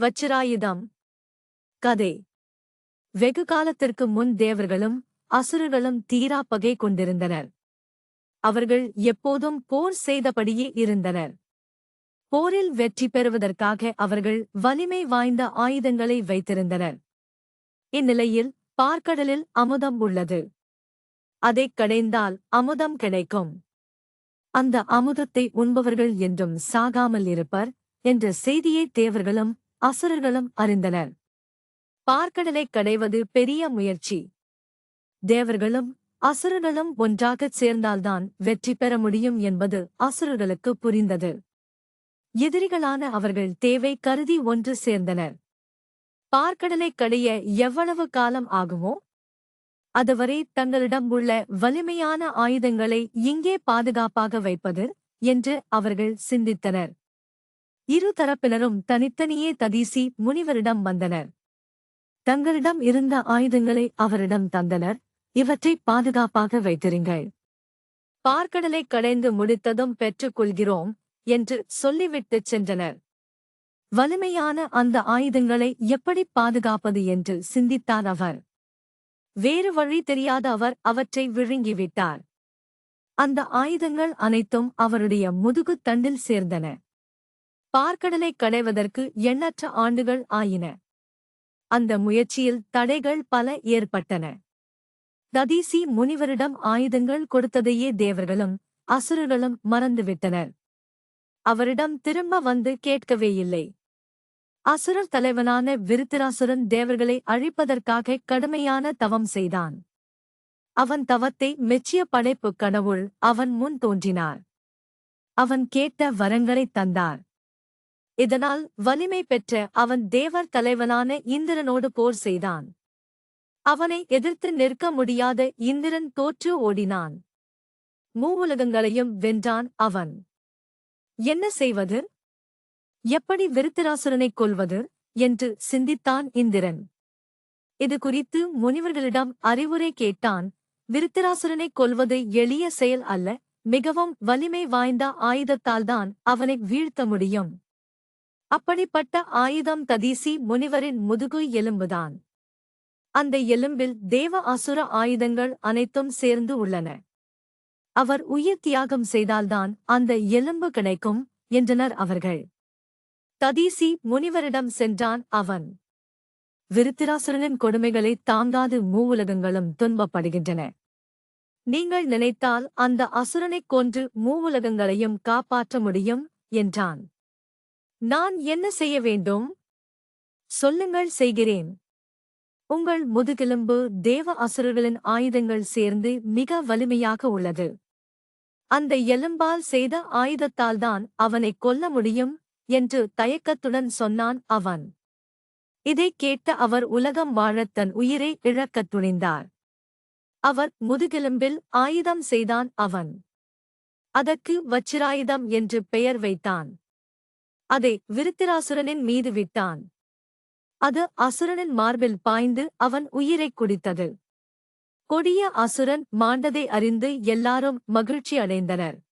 வச்சிராயுதம். கதை. வெகு காலத்திற்கு முன் தேவர்களும் அசுரர்களும் தீரா பகை கொண்டிருந்தனர். அவர்கள் எப்போதும் போர் செய்தபடியே இருந்தனர். போரில் வெற்றி பெறுவதற்காக அவர்கள் வலிமை வாய்ந்த ஆயுதங்களை வைத்திருந்தனர். இந்நிலையில் பார்க்கடலில் அமுதம் உள்ளது. அதைக் கடைந்தால் அமுதம் கிடைக்கும். அந்த அமுதத்தை உண்பவர்கள் என்றும் சாகாமல் இருப்பர் என்ற செய்தியை தேவர்களும் அசுரர்களும் அறிந்தனர். பார்க்கடலைக் கடைவது பெரிய முயற்சி. தேவர்களும் அசுரர்களும் ஒன்றாகச் சேர்ந்தால்தான் வெற்றி பெற முடியும் என்பது அசுரர்களுக்கு புரிந்தது. எதிரிகளான அவர்கள் தேவை கருதி ஒன்று சேர்ந்தனர். பார்க்கடலை கடைய எவ்வளவு காலம் ஆகுமோ? அதுவரை தங்களிடம் உள்ள வலிமையான ஆயுதங்களை இங்கே பாதுகாப்பாக வைப்பது என்று அவர்கள் சிந்தித்தனர். இரு தரப்பினரும் தனித்தனியே ததீசி முனிவரிடம் வந்தனர். தங்களிடம் இருந்த ஆயுதங்களை அவரிடம் தந்தனர். இவற்றை பாதுகாப்பாக வைத்திருங்கள். பார்க்கடலை கடைந்து முடித்ததும் பெற்றுக் கொள்கிறோம் என்று சொல்லிவிட்டுச் சென்றனர். வலிமையான அந்த ஆயுதங்களை எப்படி பாதுகாப்பது என்று சிந்தித்தார் அவர். வேறு வழி தெரியாத அவர் அவற்றை விழுங்கிவிட்டார். அந்த ஆயுதங்கள் அனைத்தும் அவருடைய முதுகுத் தண்டில் சேர்ந்தன. பார்க்கடலை கடைவதற்கு எண்ணற்ற ஆண்டுகள் ஆயின. அந்த முயற்சியில் தடைகள் பல ஏற்பட்டன. ததீசி முனிவரிடம் ஆயுதங்கள் கொடுத்ததையே தேவர்களும் அசுரர்களும் மறந்துவிட்டனர். அவரிடம் திரும்ப வந்து கேட்கவே இல்லை அசுரர் தலைவனான விருத்திராசுரன் தேவர்களை அழிப்பதற்காக கடுமையான தவம் செய்தான். அவன் தவத்தை மெச்சிய படைப்பு கடவுள் அவன் முன் தோன்றினார். அவன் கேட்ட வரங்களைத் தந்தார். இதனால் வலிமை பெற்ற அவன் தேவர் தலைவனான இந்திரனோடு போர் செய்தான். அவனை எதிர்த்து நிற்க முடியாத இந்திரன் தோற்று ஓடினான். மூவுலகங்களையும் வென்றான் அவன். என்ன செய்வது? எப்படி விருத்திராசுரனைக் கொல்வது? என்று சிந்தித்தான் இந்திரன். இது குறித்து முனிவர்களிடம் அறிவுரை கேட்டான் விருத்திராசுரனைக் கொல்வது எளிய செயல் அல்ல மிகவும் வலிமை வாய்ந்த ஆயுதத்தால்தான் அவனை வீழ்த்த முடியும். அப்படிப்பட்ட ஆயுதம் ததீசி முனிவரின் முதுகு எலும்புதான். அந்த எலும்பில் தேவ அசுர ஆயுதங்கள் அனைத்தும் சேர்ந்து உள்ளன. அவர் உயிர் தியாகம் செய்தால்தான் அந்த எலும்பு கிடைக்கும் என்றனர் அவர்கள். ததீசி முனிவரிடம் சென்றான் அவன். விருத்திராசுரனின் கொடுமைகளை தாங்காது மூவுலகங்களும் துன்பப்படுகின்றன. நீங்கள் நினைத்தால் அந்த அசுரனைக் கொன்று மூவுலகங்களையும் காப்பாற்ற முடியும் என்றான். நான் என்ன செய்ய வேண்டும்? சொல்லுங்கள் செய்கிறேன். உங்கள் முதுகெலும்பு தேவ அசுரர்களின் ஆயுதங்கள் சேர்ந்து மிக வலிமையாக உள்ளது. அந்த எலும்பால் செய்த ஆயுதத்தால்தான் அவனைக் கொல்ல முடியும் என்று தயக்கத்துடன் சொன்னான் அவன். இதைக் கேட்ட அவர் உலகம் வாழத் தன் உயிரை இழக்கத் துணிந்தார். அவர் முதுகெலும்பில் ஆயுதம் செய்தான் அவன். அதற்கு வச்சிராயுதம் என்று பெயர் வைத்தான். அதை விருத்திராசுரனின் மீது விட்டான். அது அசுரனின் மார்பில் பாய்ந்து அவன் உயிரைக் குடித்தது. கொடிய அசுரன் மாண்டதை அறிந்து எல்லாரும் மகிழ்ச்சி அடைந்தனர்